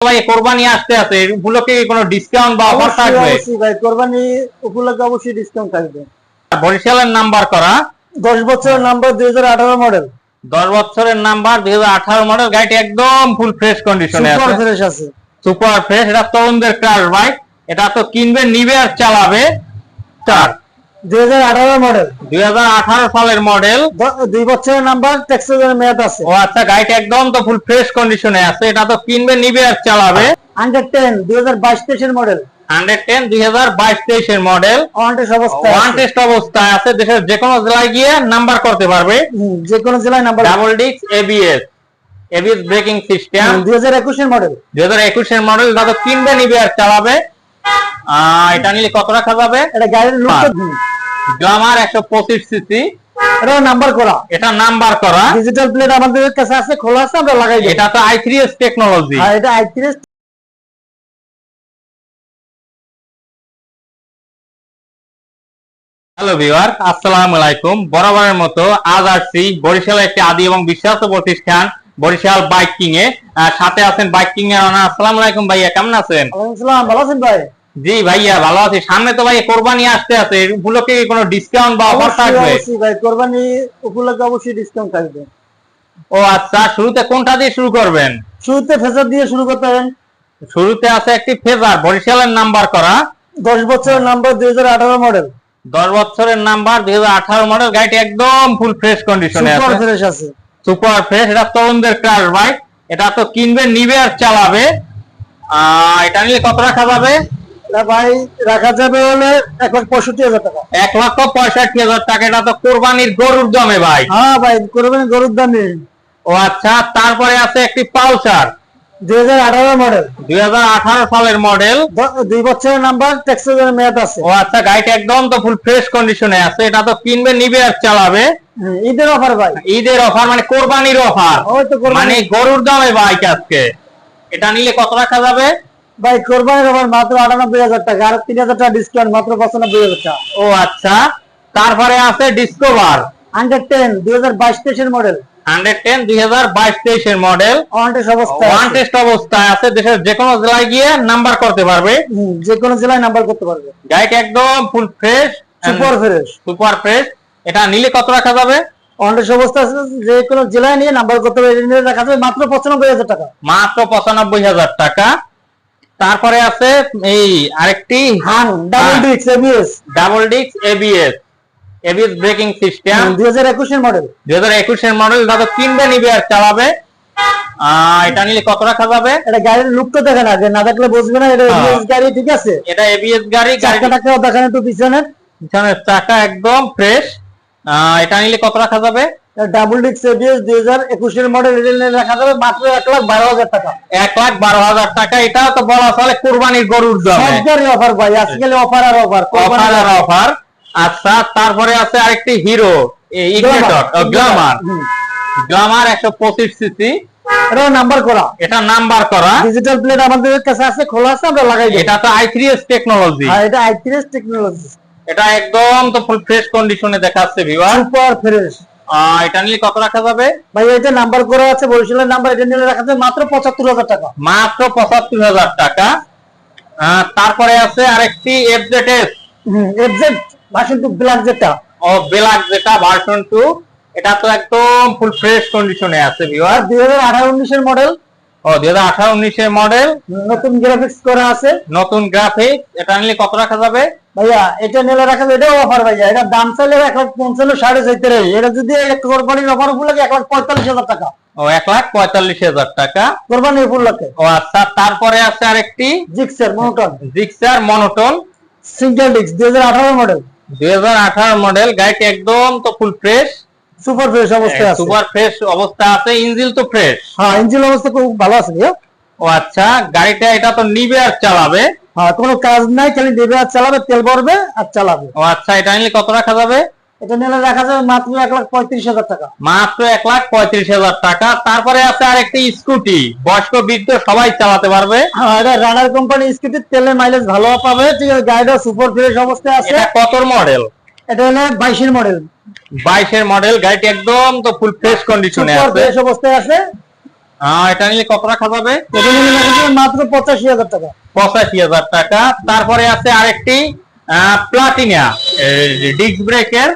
ভাই কোরবানি আসতে আছে উপলক্ষে কোনো ডিসকাউন্ট বা অফার থাকবে? অবশ্যই ভাই কোরবানি উপলক্ষে অবশ্যই ডিসকাউন্ট থাকবে। বরিশালের নাম্বার করা। দশ বছরের নাম্বার দুই হাজার আঠারো মডেল বছরের নাম্বার দুই হাজার আঠারো মডেল গাড়িটি একদম ফুল ফ্রেশ কন্ডিশনে সুপার ফ্রেশ আছে। সুপার ফ্রেশ এটা তরুণদের ক্রাশ বাইক এটা তো কিনবে নিবে আর চালাবে। চার। দুই হাজার আঠারো মডেল দুই হাজার আঠারো সালের মডেল দুই বছরের নাম্বার ট্যাক্সের মেয়াদ আছে। ও আচ্ছা গাড়িটা একদম তো ফুল ফ্রেশ কন্ডিশনে আছে। এটা তো কিনবে নিবে আর চালাবে। হান্ড্রেড টেন দুই হাজার বাইশ তেইশের মডেল হান্ড্রেড টেন দুই হাজার বাইশ তেইশের মডেল ওয়ান্টেস অবস্থা ওয়ান অবস্থায় আছে। দেশের যে কোনো জেলায় গিয়ে নাম্বার করতে পারবে। যে কোনো জেলায় number double disc ABS ABS braking system দুই হাজার একুশের মডেল দুই হাজার একুশের মডেল এটা তো কিনবে নিবে আর চালাবে। এটা নিলে কত রাখা যাবে? এটা গাড়ির গ্লামার একশো পঁচিশ সিসি এটা নাম্বার করা। এটা নাম্বার করা। ডিজিটাল প্লেট আমাদের কাছে আছে খোলা আছে আমরা লাগাই এটা তো আই থ্রি এস টেকনোলজি আর এটা আইত্রিশ হ্যালো ভিউয়ার আসসালামু আলাইকুম। বরাবরের মতো আজ আসছি বরিশালের একটি আদি এবং বিশ্বাস প্রতিষ্ঠান বরিশাল বাইকিং এ সাথে আছেন বাইকিং এর আসসালামু আলাইকুম ভাইয়া কেমন আছেন? আসসালাম ভালো আছেন ভাই? জি ভাইয়া ভালো আছি। সামনে তো ভাই কোরবানি আসতে আছে। উপলক্ষে কি কোনো ডিসকাউন্ট বা অফার থাকবে? অবশ্যই ভাই কোরবানি উপলক্ষে অবশ্যই ডিসকাউন্ট থাকবে। ও আচ্ছা শুরুতে কোনটা দিয়ে শুরু করবেন? শুরুতে ফেসার দিয়ে শুরু করতে পারেন। শুরুতে আছে একটি ফেজার বরিশালের নাম্বার করা। দশ বছরের নাম্বার দুই হাজার আঠারো মডেল দশ বছরের নাম্বার দুই হাজার আঠারো মডেল গাড়িটি একদম ফুল ফ্রেশ কন্ডিশনে সুপার ফ্রেশ আছে। সুপার ফ্রেশ এটা তরুণদের কার বাইক এটা তো কিনবে নিবে আর চালাবে। আহ, এটা নিয়ে কত রাখা যাবে ভাই রাখা যাবে হলে এক লাখ পঁয়ষট্টি হাজার টাকা। এক লক্ষ পঁয়ষট্টি হাজার টাকা এটা তো কোরবানির গরুর দমে ভাই। হ্যাঁ ভাই কোরবানি গরুর দামে। ও আচ্ছা তারপরে আছে একটি পালসার। দুই হাজার আঠারো মডেল। দুই হাজার আঠারো সালের মডেল। দুই বছরের নাম্বার ট্যাক্সের মেয়াদ আছে। ও আচ্ছা গাড়িটা একদম তো ফুল ফ্রেশ কন্ডিশনে আছে। এটা তো কিনবে নিবে আর চালাবে। ঈদের অফার ভাই। ঈদের অফার মানে কোরবানির অফার ওই তো মানে গরুর দামে বাইক আজকে। এটা নিলে কত রাখা যাবে? ভাই কোরবানির অফার মাত্র আটানব্বই হাজার টাকা আর তিন হাজার টাকা ডিসকাউন্ট মাত্র পঁচানব্বই হাজার টাকা। ও আচ্ছা। তারপরে আছে ডিসকভার হান্ড্রেড টেন দুই হাজার বাইশ তেইশের মডেল হান্ড্রেড টেন দুই হাজার বাইশ তেইশের মডেল ওয়ান্টেস অবস্থা ওয়ান টেস্ট অবস্থায় আছে দেশের যে কোনো জেলায় গিয়ে নাম্বার করতে পারবে। যে কোনো জেলায় নাম্বার করতে পারবে। একদম full fresh super fresh super fresh এটা নিলে কত রাখা যাবে? অবস্থা আছে যে কোনো জেলায় নিয়ে নাম্বার করতে পারবে রাখা যাবে মাত্র পঁচানব্বই হাজার টাকা। মাত্র পঁচানব্বই হাজার টাকা। তারপরে আছে এই আরেকটি হান ডাবল হ্যাঁ। ডিক্স ABS double disc ABS ABS braking system দুই হাজার একুশের মডেল দুই হাজার একুশের মডেল দাদা কিনবে নিবে আর চালাবে। এটা নিলে কত রাখা যাবে? এটা গাড়ির লুক তো দেখে না যে না দেখলে বুঝবে না এটা হ্যাঁ। ABS গাড়ি ঠিক আছে? এটা এবিএস গাড়ি চাকা গাড়ি টাকাও দেখেন একটু পিছনের। পিছনের চাকা একদম ফ্রেশ এটা নিলে কত রাখা যাবে? ডাবল ডিক্স এবিএস দুই হাজার একুশের মডেল রাখা যাবে মাত্র এক লাখ বারো হাজার টাকা। এক লাখ বারো হাজার টাকা এটাও তো বলা চলে কোরবানির গরুর সব অফার ভাই আজকাল অফার আর অফার অফার আর অফার আচ্ছা তারপরে আছে আরেকটি হিরো ইগনেটর গ্লামার গ্লামার একশো পঁচিশ সিসি। এটা নাম্বার করা। এটা নাম্বার করা। ডিজিটাল প্লেট আমাদের কাছে আছে খোলা আছে আমরা লাগাই এটা তো আই থ্রি এস টেকনোলজি আর এটা টেকনোলজি এটা একদম তো ফুল ফ্রেশ কন্ডিশনে দেখাচ্ছে ভিউয়ার সুপার ফ্রেশ এটা নিলে কত রাখা যাবে? ভাই এটা নাম্বার করা আছে বরিশালের নাম্বার এটা নিয়ে রাখা যাবে মাত্র পঁচাত্তর হাজার টাকা। মাত্র পঁচাত্তর হাজার টাকা। তারপরে আছে আরেকটি FZS FZ version two black যেটা ও বেলাক যেটা ভার্সন টু এটা তো একদম ফুল ফ্রেশ কন্ডিশনে আছে ভিউয়ার দুই হাজার আঠারো উনিশের মডেল ও দুই হাজার আঠারো উনিশের মডেল নতুন গ্রাফিক্স করা আছে। নতুন গ্রাফিক্স এটা নিলে কত রাখা যাবে? ভাইয়া এটা নিলে রাখা যাবে এটাও অফার ভাইয়া এটা দাম চাইলে এক লাখ পঞ্চান্ন সাড়ে চাইতে রে এটা যদি কোরবানির অফার উপলক্ষে এক লাখ পঁয়তাল্লিশ হাজার টাকা। ও এক লাখ পঁয়তাল্লিশ হাজার টাকা। কোরবানির উপলক্ষে ও আচ্ছা তারপরে আছে আরেকটি। Gixxer monotone Gixxer monotone single disc দুই হাজার আঠারো মডেল দুই হাজার আঠারো মডেল গাড়িটি একদম তো ফুল ফ্রেশ সুপার ফ্রেশ অবস্থায় আছে। সুপার ফ্রেশ অবস্থা আছে ইঞ্জিন তো ফ্রেশ। হ্যাঁ ইঞ্জিন অবস্থা খুব ভালো আছে ভাইয়া। ও আচ্ছা গাড়িটা এটা তো নিবে আর চালাবে? হ্যাঁ কোনো কাজ নাই খালি দেবে আর চালাবে তেল ভরবে আর চালাবে। ও আচ্ছা এটা নিলে কত রাখা যাবে? এটা নিলে রাখা যাবে মাত্র এক লাখ পঁয়ত্রিশ হাজার টাকা। মাত্র এক লাখ পঁয়ত্রিশ হাজার টাকা। তারপরে আছে আরেকটি স্কুটি। বয়স্ক বৃদ্ধ সবাই চালাতে পারবে। হ্যাঁ এটা রানার কোম্পানি স্কুটির তেলের মাইলেজ ভালো পাবে। ঠিক আছে গাড়িটা সুপার ফ্রেশ অবস্থায় আছে। এটা কত মডেল এটা হলো বাইশের মডেল বাইশের মডেল গাড়িটি একদম তো ফুল ফ্রেশ কন্ডিশনে আছে। ফ্রেশ অবস্থায় আছে এটা কত রাখা যাবে যাবে মাত্র পঁচাশি হাজার টাকা। পঁচাশি হাজার টাকা। তারপরে আছে আরেকটি প্লাটিনা ডিস্ক ব্রেকের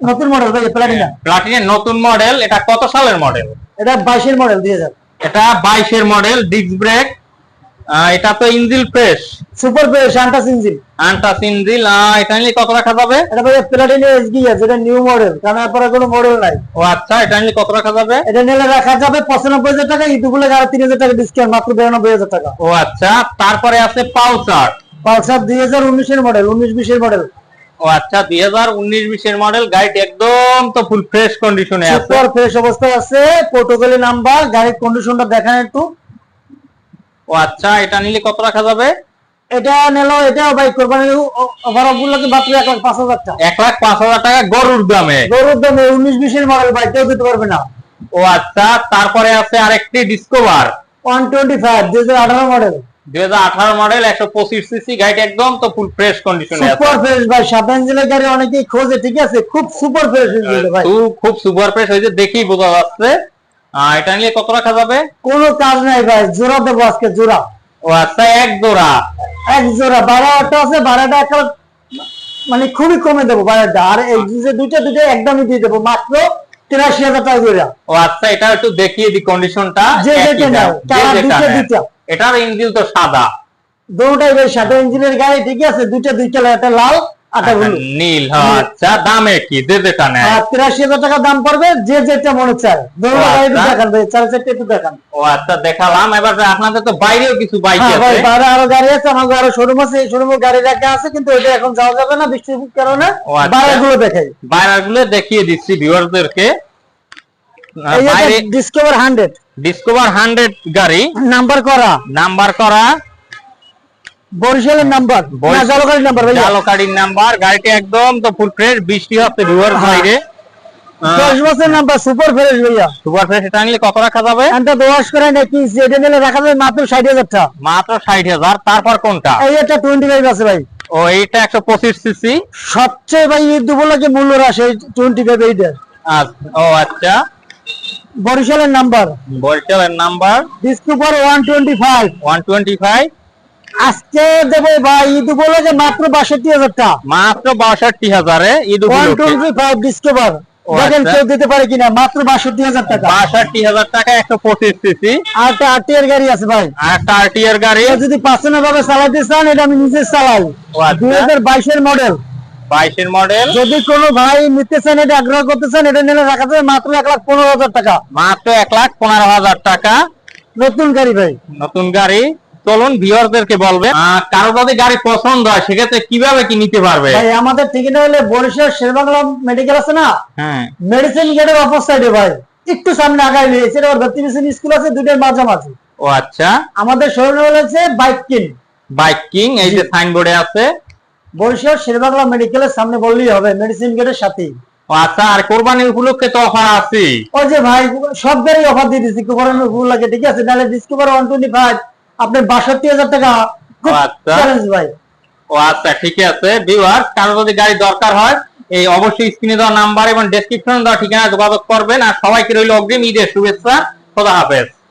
নতুন মডেল ভাই প্লাটিনা প্লাটিনের নতুন মডেল এটা কত সালের মডেল এটা বাইশের মডেল দুই হাজার। এটা বাইশের মডেল ডিস্ক ব্রেক এটা তো ইঞ্জিল ফ্রেশ সুপার ফ্রেশ আন্টাস ইঞ্জিন আন্টাস ইঞ্জিল এটা নিলে কত রাখা যাবে? এটা ভাই প্লাটিনা এসগি আছে এটা নিউ মডেল কারণ এরপরে কোনো মডেল নাই। ও আচ্ছা এটা নিলে কত রাখা যাবে? এটা নিলে রাখা যাবে পঁচানব্বই হাজার টাকা ইউটিউবে আরও তিন হাজার টাকা ডিসকাউন্ট মাত্র বিরানব্বই হাজার টাকা। ও আচ্ছা তারপরে আছে পালসার। পালসার দুই হাজার উনিশের মডেল উনিশ বিশের মডেল ও আচ্ছা দুই হাজার উনিশ বিশের মডেল গাড়িটি একদম তো ফুল ফ্রেশ কন্ডিশনে আছে। সুপার ফ্রেশ অবস্থায় আছে প্রোটোকলে নাম্বার গাড়ির কন্ডিশনটা দেখান একটু। ও আচ্ছা এটা নিলে কত রাখা যাবে? এটা নিলো এটা ভাই কোরবানি ওভারঅল গুলোকে মাত্র এক লাখ পাঁচ হাজার টাকা? এক লাখ পাঁচ হাজার টাকা গরুর দামে। গরুর দামে উনিশ বিশের মডেল ভাই কেউ দিতে পারবে না। ও আচ্ছা তারপরে আছে আরেকটি ডিসকভার ওয়ান টোয়েন্টি ফাইভ দুই হাজার আঠারো মডেল দুই হাজার আঠারো মডেল একশো পঁচিশ সিসি গাড়িটি একদম তো ফুল ফ্রেশ কন্ডিশনে আছে। সুপার ফ্রেশ ভাই সাত ইঞ্জিনের গাড়ি অনেকেই খোঁজে ঠিক আছে? খুব সুপার ফ্রেশ ইঞ্জিন ভাই। খুব সুপার ফ্রেশ হয়েছে দেখেই বোঝা যাচ্ছে। এটা নিয়ে কত রাখা যাবে? কোনো কাজ নাই ভাই জোড়া দেবো আজকে জোড়া। ও আচ্ছা এক জোড়া। এক জোড়া বারো আটটা আছে বারোটা মানে খুবই কমে দেবো বারোটা। আর এই যে দুইটা দুইটা একদমই দিয়ে দেবো মাত্র তিরাশি হাজার টাকা করে। ও আচ্ছা এটা একটু দেখিয়ে দি কন্ডিশনটা যে যেটা নাও, দুইটা দুইটা। এটার ইঞ্জিন তো সাদা। দুটাই সাদা। ইঞ্জিনের গাড়ি ঠিক আছে দুইটা দুই কালার একটা লাল। আচ্ছা, নীল হ্যাঁ, আচ্ছা দামে কি? যে যেটা নেয় তিরাশি হাজার টাকা দাম পড়বে যে যেটা মনে চায়। দুটো ও, গাড়ি একটু আচ্ছা। দেখান ভাই চার চারটে একটু দেখান। ও আচ্ছা দেখালাম। এবার আপনাদের তো বাইরেও কিছু বাইক হ্যাঁ আছে। বাইরে আরও গাড়ি আছে আমার আরও শোরুম আছে এই শোরুমে গাড়ি রাখা আছে কিন্তু এখন যাওয়া যাবে না বৃষ্টির কারণে। ও। বাইরে গুলো দেখাই। বাইরেরগুলো দেখিয়ে দিচ্ছি ভিউয়ারদেরকে বাইরে ডিসকভার হান্ড্রেড ডিসকভার হান্ড্রেড গাড়ি। নাম্বার করা। নাম্বার করা। বরিশালের নাম্বার না বরিশাল- নাম্বার চালকারীর নাম্বার গাড়িটি একদম তো ফুল ফ্রেশ বৃষ্টি হচ্ছে ভিউয়ার হ্যাঁ। বাইরে। দশ বছর নাম্বার সুপার ফ্রেশ ভাইয়া। সুপার ফ্রেশ এটা কত রাখা যাবে? এটা দোয়াশ করে নাকি এটা নিলে রাখা যাবে মাত্র ষাট হাজার টাকা মাত্র ষাট হাজার তারপর কোনটা? এই একটা টোয়েন্টি ফাইভ আছে ভাই। ও এইটা একশো পঁচিশ সিসি সবচেয়ে ভাই ঈদ উপলক্ষে মূল্য হ্রাস এই টোয়েন্টি ফাইভ এইটার ও আচ্ছা। বরিশালের নাম্বার। বরিশালের number Discover one twenty five one twenty five আজকে দেবো ভাই ঈদ উপলক্ষে মাত্র বাষট্টি হাজার টাকা মাত্র বাষট্টি হাজারে ঈদ উপলক্ষে। ফাইভ ডিসকভার দেখেন আচ্ছা। কেউ দিতে পারে কিনা মাত্র বাষট্টি হাজার টাকা বাষট্টি হাজার টাকা একশো পঁচিশ সিসি। আর একটা আরটিআর গাড়ি আছে ভাই। আর একটা আরটিআর গাড়ি। কেউ যদি ভাবে চালাতে চান এটা আমি নিজে চালাই। আচ্ছা। দুই হাজার বাইশের মডেল বাইশের মডেল যদি কোনো ভাই নিতে চান এটা আগ্রহ করতে চান এটা নিলে রাখা যাবে মাত্র এক লাখ পনেরো হাজার টাকা। মাত্র এক লাখ পনেরো হাজার টাকা। নতুন গাড়ি ভাই। নতুন গাড়ি। চলুন ভিউয়ারদেরকে বলবে কারও যদি গাড়ি পছন্দ হয় সেক্ষেত্রে কীভাবে কি নিতে পারবে? ভাই আমাদের ঠিকানা হলে বরিশাল শেরবাংলা মেডিকেল আছে না? হ্যাঁ। মেডিসিন গেটের অপর সাইডে ভাই। একটু সামনে আগায় আর ভর্তি মেশিন স্কুল আছে দুটোর মাঝামাঝি। ও আচ্ছা। আমাদের শোরুমে বাইক কিন বাইক কিং এই যে সাইনবোর্ডে আছে। বরিশাল শেরবাংলা মেডিকেলের সামনে বললেই হবে মেডিসিন গেটের সাথেই। আচ্ছা আর কোরবানির উপলক্ষে তো অফার আছে ওই যে ভাই সব গাড়ি অফার দিয়ে দিচ্ছি ফুল লাগে ঠিক আছে? নাহলে ডিসকভার ওয়ান টোয়েন্টি ফাইভ আপনার বাষট্টি হাজার টাকা আচ্ছা। ভাই। ও আচ্ছা ঠিকই আছে। ভিউয়ার কারও যদি গাড়ি দরকার হয় এই অবশ্যই স্ক্রিনে দেওয়া নাম্বার এবং ডেসক্রিপশনে দেওয়া ঠিকানা যোগাযোগ করবেন। আর সবাইকে রইল অগ্রিম ঈদের শুভেচ্ছা। খোদা হাফেজ।